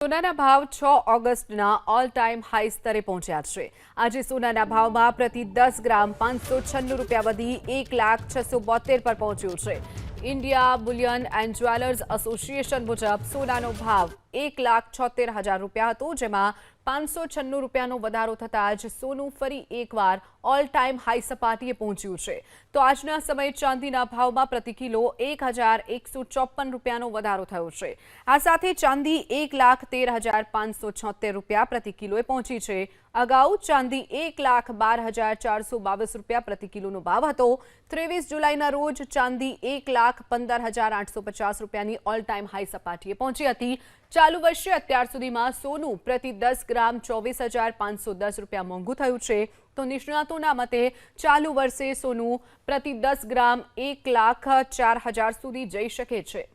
સોનાના ભાવ છ ઓગસ્ટના ઓલ ટાઈમ હાઈ સ્તરે પહોંચ્યા છે. આજે સોનાના ભાવમાં પ્રતિ દસ ગ્રામ પાંચસો છન્નું રૂપિયા વધી એક લાખ છસો બોતેર પર પહોંચ્યું છે. India bullion and jewellers association મુજબ સોનાનો ભાવ એક લાખ છોતેર હજાર રૂપિયા હતો, જેમાં પાંચસો છન્નું રૂપિયાનો વધારો થતાં જ સોનું ફરી એકવાર ઓલ ટાઈમ હાઈ સપાટીએ પહોંચ્યું છે. તો આજના સમયે ચાંદીના ભાવમાં પ્રતિ કિલો એક હજાર એકસો ચોપન રૂપિયાનો વધારો થયો છે. આ સાથે ચાંદી એક લાખ તેર હજાર પાંચસો છોતેર રૂપિયા પ્રતિ કિલોએ પહોંચી છે. અગાઉ ચાંદી એક લાખ બાર હજાર ચારસો બાવીસ રૂપિયા પ્રતિ કિલોનો ભાવ હતો. ત્રેવીસ જુલાઈના રોજ ચાંદી એક લાખ પંદર હજાર આઠસો પચાસ રૂપિયાની ઓલ ટાઈમ હાઈ સપાટીએ પહોંચી હતી. ચાલુ વર્ષે અત્યાર સુધીમાં સોનું પ્રતિ દસ ગ્રામ ચોવીસ હજાર પાંચસો દસ રૂપિયા મોંઘું થયું છે. તો નિષ્ણાતોના મતે ચાલુ વર્ષે સોનું પ્રતિ દસ ગ્રામ એક લાખ ચાર હજાર સુધી જઈ શકે છે.